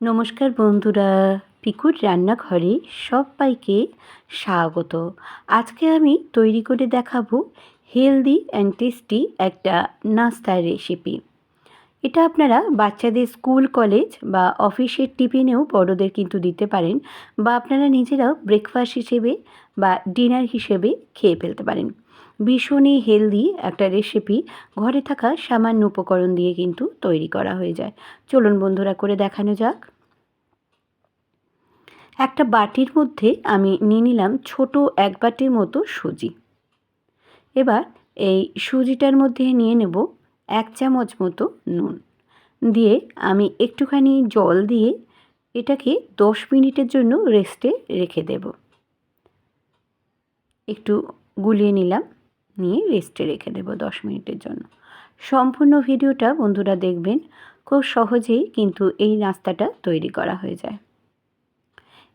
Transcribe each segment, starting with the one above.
নমস্কার বন্ধুরা, পিকুর রান্নাঘরে সবাইকে স্বাগত। আজকে আমি তৈরি করে দেখাবো হেলদি অ্যান্ড টেস্টি একটা নাস্তার রেসিপি। এটা আপনারা বাচ্চাদের স্কুল, কলেজ বা অফিসের টিফিনেও বড়দের কিন্তু দিতে পারেন বা আপনারা নিজেরাও ব্রেকফাস্ট হিসেবে বা ডিনার হিসেবে খেয়ে ফেলতে পারেন। ভীষণই হেলদি একটা রেসিপি ঘরে থাকা সামান্য উপকরণ দিয়ে কিন্তু তৈরি করা হয়ে যায়। চলুন বন্ধুরা, করে দেখানো যাক। একটা বাটির মধ্যে আমি নিয়ে নিলাম ছোট এক বাটির মতো সুজি। এবার এই সুজিটার মধ্যে নিয়ে নেব এক চামচ মতো নুন। দিয়ে আমি একটুখানি জল দিয়ে এটাকে দশ মিনিটের জন্য রেস্টে রেখে দেব। একটু গুলিয়ে নিলাম। নিয়ে রেস্টে রেখে দেব দশ মিনিটের জন্য। সম্পূর্ণ ভিডিওটা বন্ধুরা দেখবেন, খুব সহজেই কিন্তু এই নাস্তাটা তৈরি করা হয়ে যায়।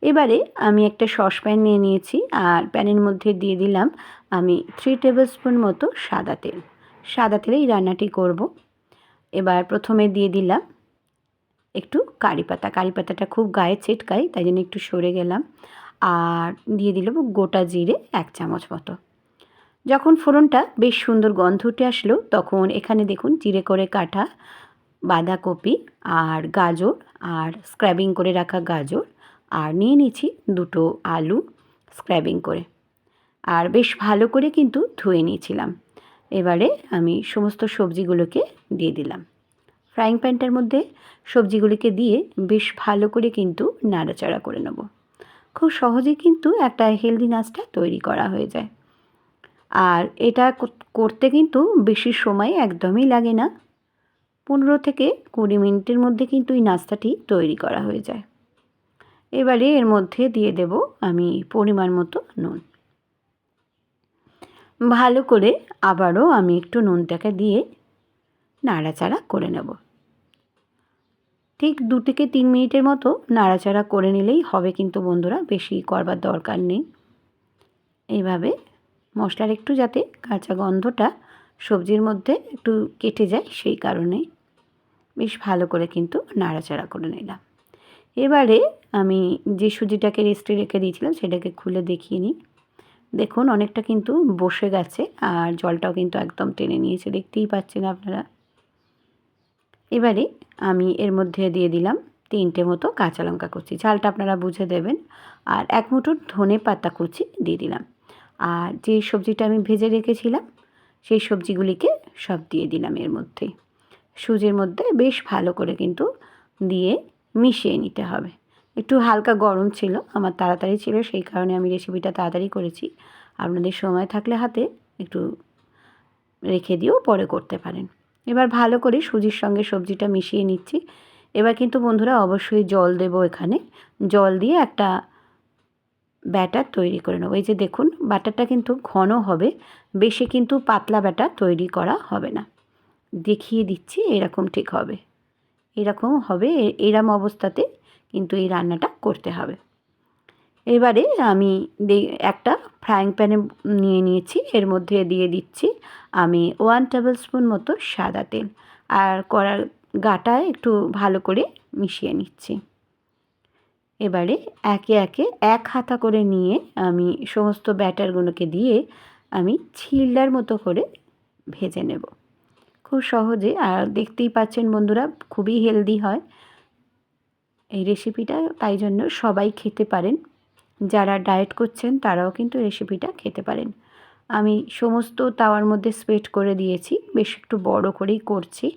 এবারে আমি একটা সসপ্যান নিয়ে নিয়েছি, আর প্যানের মধ্যে দিয়ে দিলাম আমি থ্রি টেবিল স্পুন মতো সাদা তেল। সাদা তেলে এই রান্নাটি করব। এবার প্রথমে দিয়ে দিলাম একটু কারি পাতা। কারি পাতাটা খুব গায়ে ছিটকায়, তাই জন্য একটু সরে গেলাম। আর দিয়ে দিলাম গোটা জিরে এক চামচ মতো। যখন ফোড়নটা বেশ সুন্দর গন্ধ উঠে আসলো, তখন এখানে দেখুন জিরে করে কাটা, বাঁধাকপি আর গাজর আর স্ক্র্যাবিং করে রাখা গাজর আর নিয়ে নিয়েছি দুটো আলু স্ক্র্যাবিং করে। আর বেশ ভালো করে কিন্তু ধুয়ে নিয়েছিলাম। এবারে আমি সমস্ত সবজিগুলোকে দিয়ে দিলাম। ফ্রাইং প্যানটার মধ্যে সবজিগুলিকে দিয়ে বেশ ভালো করে কিন্তু নাড়াচাড়া করে নেব। খুব সহজেই কিন্তু একটা হেলদি নাস্তা তৈরি করা হয়ে যায়। আর এটা করতে কিন্তু বেশি সময় একদমই লাগে না। পনেরো থেকে কুড়ি মিনিটের মধ্যে কিন্তু এই নাস্তাটি তৈরি করা হয়ে যায়। এবারে এর মধ্যে দিয়ে দেব আমি পরিমাণ মতো নুন। ভালো করে আবারও আমি একটু নুনটাকে দিয়ে নাড়াচাড়া করে নেব। ঠিক দু থেকে তিন মিনিটের মতো নাড়াচাড়া করে নিলেই হবে কিন্তু বন্ধুরা, বেশি করবার দরকার নেই। এইভাবে মশলার একটু যাতে কাঁচা গন্ধটা সবজির মধ্যে একটু কেটে যায় সেই কারণে বেশ ভালো করে কিন্তু নাড়াচাড়া করে নিলাম। এবারে আমি যে সুজিটাকে রেস্টে রেখে দিয়েছিলাম সেটাকে খুলে দেখিয়ে নিই। দেখুন অনেকটা কিন্তু বসে গেছে আর জলটাও কিন্তু একদম টেনে নিয়েছে, দেখতেই পাচ্ছেন আপনারা। এবারে আমি এর মধ্যে দিয়ে দিলাম তিনটে মতো কাঁচা লঙ্কা কুচি, ঝালটা আপনারা বুঝে দেবেন। আর এক মুঠো ধনে পাতা কুচি দিয়ে দিলাম। আর যে সবজিটা আমি ভেজে রেখেছিলাম, সেই সবজিগুলিকে সব দিয়ে দিলাম এর মধ্যে। সুজির মধ্যে বেশ ভালো করে কিন্তু দিয়ে মিশিয়ে নিতে হবে। একটু হালকা গরম ছিল, আমার তাড়াতাড়ি ছিল, সেই কারণে আমি রেসিপিটা তাড়াতাড়ি করেছি। আপনাদের সময় থাকলে হাতে একটু রেখে দিয়েও পরে করতে পারেন। এবার ভালো করে সুজির সঙ্গে সবজিটা মিশিয়ে নিচ্ছি। এবার কিন্তু বন্ধুরা অবশ্যই জল দেব এখানে। জল দিয়ে একটা ব্যাটার তৈরি করে নেব। এই যে দেখুন, ব্যাটারটা কিন্তু ঘন হবে, বেশি কিন্তু পাতলা ব্যাটার তৈরি করা হবে না। দেখিয়ে দিচ্ছি, এরকম ঠিক হবে। এরকম হবে এরম অবস্থাতে কিন্তু এই রান্নাটা করতে হবে। এবারে আমি একটা ফ্রাইং প্যানে নিয়ে নিয়েছি, এর মধ্যে দিয়ে দিচ্ছি আমি ওয়ান টেবিল স্পুন মতো সাদা তেল। আর কড়ার গাটায় একটু ভালো করে মিশিয়ে নিচ্ছি। এবারে একে একে এক হাতা করে নিয়ে আমি সমস্ত ব্যাটারগুলোকে দিয়ে আমি ছিল্লার মতো করে ভেজে নেব। খুব সহজে, আর দেখতেই পাচ্ছেন বন্ধুরা, খুবই হেলদি হয়। এই রেসিপিটা, তাই জন্য সবাই খেতে পারেন। যারা ডায়েট করছেন, তারাও কিন্তু রেসিপিটা খেতে পারেন। আমি সমস্ত তাওয়ার মধ্যে স্প্রেড করে দিয়েছি, বেশ একটু বড় করেই করছি।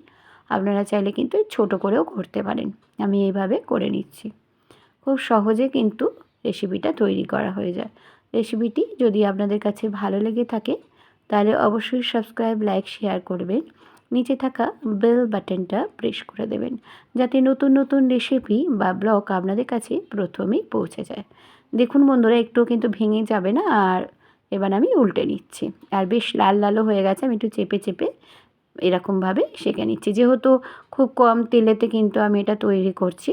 আপনারা চাইলে কিন্তু ছোট করেও করতে পারেন। আমি এইভাবে করে নিচ্ছি। খুব সহজে কিন্তু রেসিপিটা তৈরি করা হয়ে যায়। রেসিপিটি যদি আপনাদের কাছে ভালো লেগে থাকে, তাহলে অবশ্যই সাবস্ক্রাইব, লাইক, শেয়ার করবেন। নিচে থাকা বেল বাটনটা প্রেস করে দেবেন, যাতে নতুন নতুন রেসিপি বা ব্লগ আপনাদের কাছে প্রথমেই পৌঁছে যায়। দেখুন বন্ধুরা একটু কিন্তু ভেঙে যাবে না, আর এবার আমি উল্টে নিচ্ছি। আর বেশ লাল লালও হয়ে গেছে, আমি একটু চেপে চেপে এরকমভাবে সেঁকে নিচ্ছি। যেহেতু খুব কম তেলেতে কিন্তু আমি এটা তৈরি করছি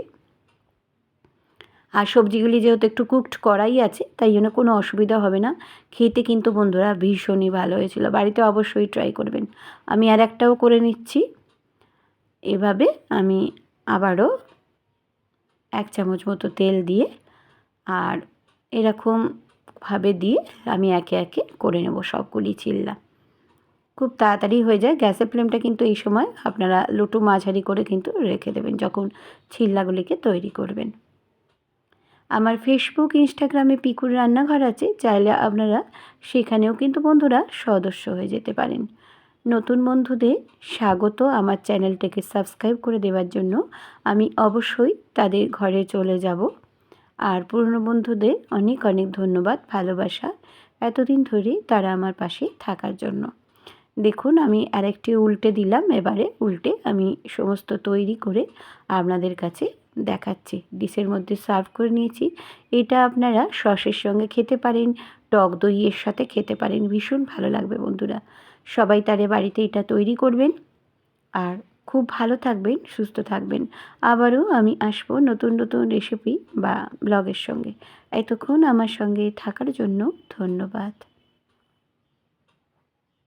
আর সবজিগুলি যেহেতু একটু কুকড করাই আছে, তাই জন্য কোনো অসুবিধা হবে না। খেতে কিন্তু বন্ধুরা ভীষণই ভালো হয়েছিল। বাড়িতে অবশ্যই ট্রাই করবেন। আমি আর একটাও করে নিচ্ছি। এভাবে আমি আবারও এক চামচ মতো তেল দিয়ে আর এরকমভাবে দিয়ে আমি একে একে করে নেব সবগুলি চিল্লা খুব তাড়াতাড়ি হয়ে যায়। গ্যাসের ফ্লেমটা কিন্তু এই সময় আপনারা লুটু মাঝারি করে কিন্তু রেখে দেবেন যখন চিল্লাগুলিকে তৈরি করবেন। আমার ফেসবুক ইনস্টাগ্রামে পিকুর রান্নাঘর আছে, চাইলে আপনারা সেখানেও কিন্তু বন্ধুরা সদস্য হয়ে যেতে পারেন। নতুন বন্ধুদের স্বাগত আমার চ্যানেলটাকে সাবস্ক্রাইব করে দেওয়ার জন্য। আমি অবশ্যই তাদের ঘরে চলে যাব। আর পুরনো বন্ধুদের অনেক অনেক ধন্যবাদ, ভালোবাসা এতদিন ধরে তারা আমার পাশে থাকার জন্য। দেখুন, আমি আরেকটি উল্টে দিলাম। এবারে উল্টে আমি সমস্ত তৈরি করে আপনাদের কাছে দেখাচ্ছি। ডিশের মধ্যে সার্ভ করে নিয়েছি। এটা আপনারা সসের সঙ্গে খেতে পারেন, টক দইয়ের সাথে খেতে পারেন। ভীষণ ভালো লাগবে বন্ধুরা। সবাই তারে বাড়িতে এটা তৈরি করবেন। আর খুব ভালো থাকবেন, সুস্থ থাকবেন। আবারও আমি আসব নতুন নতুন রেসিপি বা ব্লগের সঙ্গে। এতক্ষণ আমার সঙ্গে থাকার জন্য ধন্যবাদ।